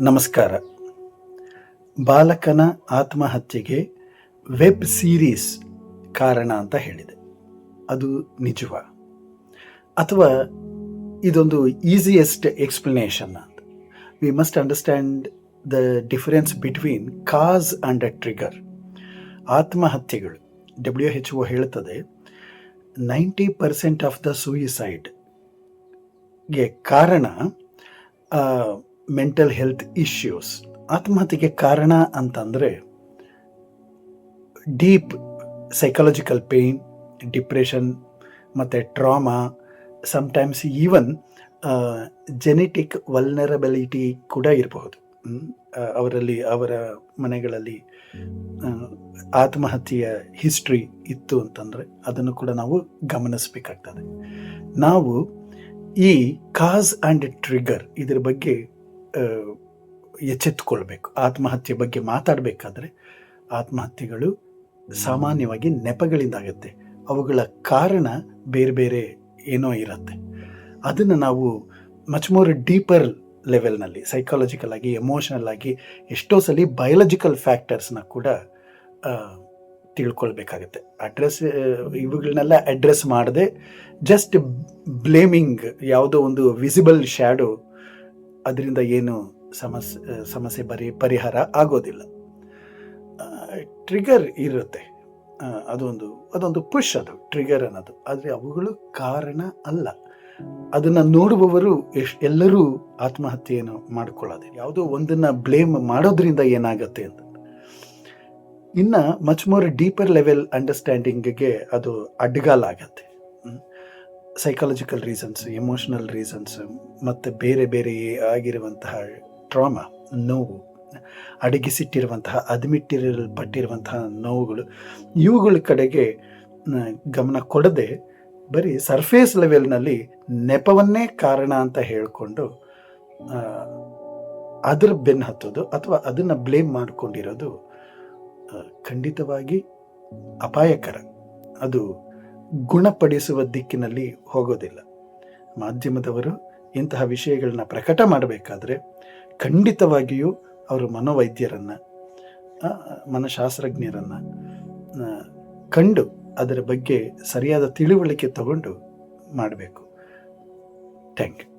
ನಮಸ್ಕಾರ. ಬಾಲಕನ ಆತ್ಮಹತ್ಯೆಗೆ ವೆಬ್ ಸೀರೀಸ್ ಕಾರಣ ಅಂತ ಹೇಳಿದೆ. ಅದು ನಿಜವ? ಅಥವಾ ಇದೊಂದು ಈಸಿಯೆಸ್ಟ್ ಎಕ್ಸ್ಪ್ಲನೇಷನ್ ಅಂತ? We must understand the difference between cause and a trigger ಆತ್ಮಹತ್ಯೆಗಳು W H O ಹೇಳ್ತದೆ ನೈಂಟಿ ಪರ್ಸೆಂಟ್ ಆಫ್ ದ ಸೂಯಿಸೈಡ್ಗೆ ಕಾರಣ ಮೆಂಟಲ್ ಹೆಲ್ತ್ ಇಶ್ಯೂಸ್ ಆತ್ಮಹತ್ಯೆಗೆ ಕಾರಣ ಅಂತಂದರೆ ಡೀಪ್ ಸೈಕಾಲಜಿಕಲ್ ಪೇಯ್ನ್ ಡಿಪ್ರೆಷನ್ ಮತ್ತು trauma sometimes even genetic vulnerability ಕೂಡ ಇರಬಹುದು. ಅವರಲ್ಲಿ, ಅವರ ಮನೆಗಳಲ್ಲಿ ಆತ್ಮಹತ್ಯೆಯ ಹಿಸ್ಟ್ರಿ ಇತ್ತು ಅಂತಂದರೆ ಅದನ್ನು ಕೂಡ ನಾವು ಗಮನಿಸಬೇಕಾಗ್ತದೆ. ನಾವು ಈ ಕಾಸ್ ಆ್ಯಂಡ್ ಟ್ರಿಗರ್ ಇದರ ಬಗ್ಗೆ ಎಚ್ಚೆತ್ತುಕೊಳ್ಬೇಕು. ಆತ್ಮಹತ್ಯೆ ಬಗ್ಗೆ ಮಾತಾಡಬೇಕಾದ್ರೆ ಆತ್ಮಹತ್ಯೆಗಳು ಸಾಮಾನ್ಯವಾಗಿ ನೆಪಗಳಿಂದ ಆಗುತ್ತೆ ಅವುಗಳ ಕಾರಣ ಬೇರೆ ಬೇರೆ ಏನೋ ಇರುತ್ತೆ. ಅದನ್ನು ನಾವು ಮಚ್ ಮೋರ್ ಡೀಪರ್ ಲೆವೆಲ್ನಲ್ಲಿ ಸೈಕಾಲಜಿಕಲ್ ಆಗಿ ಎಮೋಷನಲ್ ಆಗಿ ಎಷ್ಟೋ ಸಲ ಬಯಾಲಜಿಕಲ್ ಫ್ಯಾಕ್ಟರ್ಸ್ನ ಕೂಡ ತಿಳ್ಕೊಳ್ಬೇಕಾಗುತ್ತೆ. ತಿಳ್ಕೊಳ್ಬೇಕಾಗತ್ತೆ ಅಡ್ರೆಸ್ ಇವುಗಳನ್ನೆಲ್ಲ ಅಡ್ರೆಸ್ ಮಾಡದೆ ಜಸ್ಟ್ ಬ್ಲೇಮಿಂಗ್ ಯಾವುದೋ ಒಂದು ವಿಸಿಬಲ್ ಶ್ಯಾಡೋ ಅದರಿಂದ ಏನು ಸಮಸ್ಯೆ ಸಮಸ್ಯೆ ಬರಿ, ಪರಿಹಾರ ಆಗೋದಿಲ್ಲ. ಟ್ರಿಗರ್ ಇರುತ್ತೆ. ಅದೊಂದು ಅದೊಂದು ಪುಷ್ ಅದು ಟ್ರಿಗರ್ ಅನ್ನೋದು. ಆದರೆ ಅವುಗಳು ಕಾರಣ ಅಲ್ಲ. ಅದನ್ನು ನೋಡುವವರು ಎಶ್ ಎಲ್ಲರೂ ಆತ್ಮಹತ್ಯೆಯನ್ನು ಮಾಡ್ಕೊಳ್ಳೋದು ಯಾವುದೋ ಒಂದನ್ನು ಬ್ಲೇಮ್ ಮಾಡೋದ್ರಿಂದ ಏನಾಗುತ್ತೆ ಅಂತ. ಇನ್ನು ಮಚ್ ಮೋರ್ ಡೀಪರ್ ಲೆವೆಲ್ ಅಂಡರ್ಸ್ಟ್ಯಾಂಡಿಂಗ್ಗೆ ಅದು ಅಡ್ಗಾಲಾಗತ್ತೆ ಸೈಕಾಲಜಿಕಲ್ ರೀಸನ್ಸ್ ಎಮೋಷನಲ್ ರೀಸನ್ಸ್ ಮತ್ತು ಬೇರೆ ಬೇರೆ ಆಗಿರುವಂತಹ ಟ್ರಾಮಾ ನೋವು, ಅಡಗಿಸಿಟ್ಟಿರುವಂತಹ, ಅದ್ಮಿಟ್ಟಿರಲ್ಪಟ್ಟಿರುವಂತಹ ನೋವುಗಳು, ಇವುಗಳ ಕಡೆಗೆ ಗಮನ ಕೊಡದೆ ಬರೀ ಸರ್ಫೇಸ್ ಲೆವೆಲ್ನಲ್ಲಿ ನೆಪವನ್ನೇ ಕಾರಣ ಅಂತ ಹೇಳಿಕೊಂಡು ಅದರ ಬೆನ್ನು ಹತ್ತೋದು ಅಥವಾ ಅದನ್ನು ಬ್ಲೇಮ್ ಮಾಡಿಕೊಂಡಿರೋದು ಖಂಡಿತವಾಗಿ ಅಪಾಯಕರ. ಅದು ಗುಣಪಡಿಸುವ ದಿಕ್ಕಿನಲ್ಲಿ ಹೋಗೋದಿಲ್ಲ. ಮಾಧ್ಯಮದವರು ಇಂತಹ ವಿಷಯಗಳನ್ನ ಪ್ರಕಟ ಮಾಡಬೇಕಾದ್ರೆ ಖಂಡಿತವಾಗಿಯೂ ಅವರು ಮನೋವೈದ್ಯರನ್ನು ಮನಶಾಸ್ತ್ರಜ್ಞರನ್ನ ಕಂಡು ಅದರ ಬಗ್ಗೆ ಸರಿಯಾದ ತಿಳುವಳಿಕೆ ತಗೊಂಡು ಮಾಡಬೇಕು. Thank you.